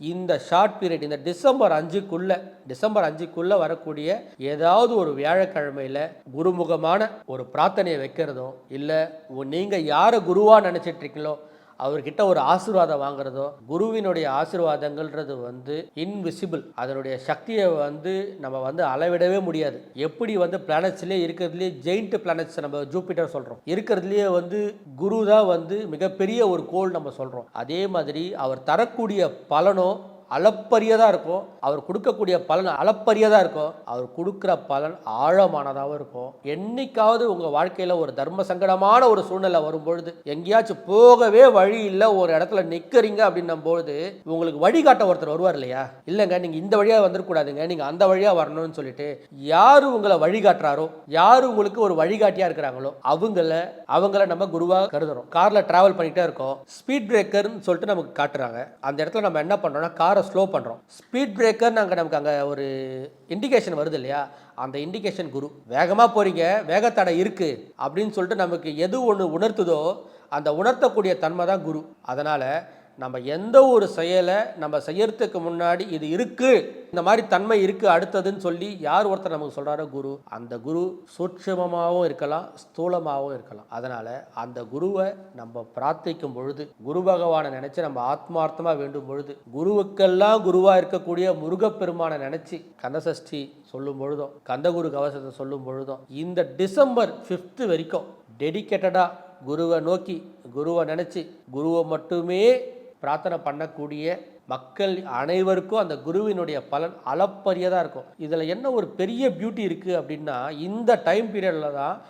இந்த short period இந்த December அஞ்சுக்குள்ள டிசம்பர் அஞ்சுக்குள்ள வரக்கூடிய ஏதாவது ஒரு வியாழக்கிழமையில குருமுகமான ஒரு பிரார்த்தனையை வைக்கிறதோ இல்லை நீங்கள் யாரை குருவா நினைச்சிட்டு இருக்கீங்களோ அவர்கிட்ட ஒரு ஆசீர்வாதம் வாங்குறதோ குருவினுடைய ஆசீர்வாதங்கள்ன்றது வந்து இன்விசிபிள் அதனுடைய சக்தியை வந்து நம்ம வந்து அளவிடவே முடியாது. எப்படி வந்து பிளானட்ஸ்லேயே இருக்கிறதுலேயே ஜெயிண்ட் பிளானட்ஸ் நம்ம ஜூபிட்டர் சொல்கிறோம் இருக்கிறதுலேயே வந்து குரு தான் வந்து மிகப்பெரிய ஒரு கோல் நம்ம சொல்கிறோம் அதே மாதிரி அவர் தரக்கூடிய பலனோ அளப்பரியதாக இருக்கும். அவர் கொடுக்கக்கூடிய பலன் அளப்பரியதாக இருக்கும். அவர் கொடுக்குற பலன் ஆழமானதாகவும் இருக்கும். என்னைக்காவது உங்கள் வாழ்க்கையில் ஒரு தர்ம சங்கடமான ஒரு சூழ்நிலை வரும்பொழுது எங்கேயாச்சும் போகவே வழி இல்லை ஒரு இடத்துல நிற்கிறீங்க அப்படின்னும் பொழுது உங்களுக்கு வழிகாட்ட ஒருத்தர் வருவார் இல்லையா? இல்லைங்க நீங்கள் இந்த வழியாக வந்துடக்கூடாதுங்க நீங்கள் அந்த வழியாக வரணும்னு சொல்லிட்டு யார் உங்களை வழிகாட்டுறாரோ யார் உங்களுக்கு ஒரு வழிகாட்டியாக இருக்கிறாங்களோ அவங்கள அவங்கள நம்ம குருவாக கருதுறோம். காரில் ட்ராவல் பண்ணிகிட்டே இருக்கோம். ஸ்பீட் பிரேக்கர்னு சொல்லிட்டு நமக்கு காட்டுறாங்க. அந்த இடத்துல நம்ம என்ன பண்ணுறோம்னா காரை ஸ்லோ பண்ணுறோம் ஸ்பீட் பிரேக்கர் நாங்கள் நமக்கு அங்கே ஒரு இண்டிகேஷன் வருது இல்லையா? அந்த இண்டிகேஷன் குரு வேகமாக போகிறீங்க வேகத்தடை இருக்குது அப்படின்னு சொல்லிட்டு நமக்கு எது ஒன்று உணர்த்துதோ அந்த உணர்த்தக்கூடிய தன்மை தான் குரு. அதனால் நம்ம எந்த ஒரு செயலை நம்ம செய்யறதுக்கு முன்னாடி இது இருக்குது இந்த மாதிரி தன்மை இருக்குது அடுத்ததுன்னு சொல்லி யார் ஒருத்தர் நமக்கு சொல்கிறாரோ குரு அந்த குரு சூட்சமமாகவும் இருக்கலாம் ஸ்தூலமாகவும் இருக்கலாம். அதனால் அந்த குருவை நம்ம பிரார்த்திக்கும் பொழுது குரு பகவானை நினச்சி நம்ம ஆத்மார்த்தமாக வேண்டும் பொழுது குருவுக்கெல்லாம் குருவாக இருக்கக்கூடிய முருகப்பெருமானை நினச்சி கந்தசஷ்டி சொல்லும் பொழுதும் கந்தகுரு கவசத்தை சொல்லும் பொழுதும் இந்த டிசம்பர் ஃபிஃப்த்து வரைக்கும் டெடிக்கேட்டடாக குருவை நோக்கி குருவை நினச்சி குருவை மட்டுமே பிரார்த்தனை பண்ணக்கூடிய மக்கள் அனைவருக்கும் அந்த குருவினுடைய பலன் அளப்பரியதாக இருக்கும். இதில் என்ன ஒரு பெரிய பியூட்டி இருக்குது அப்படின்னா இந்த டைம் பீரியடில் தான்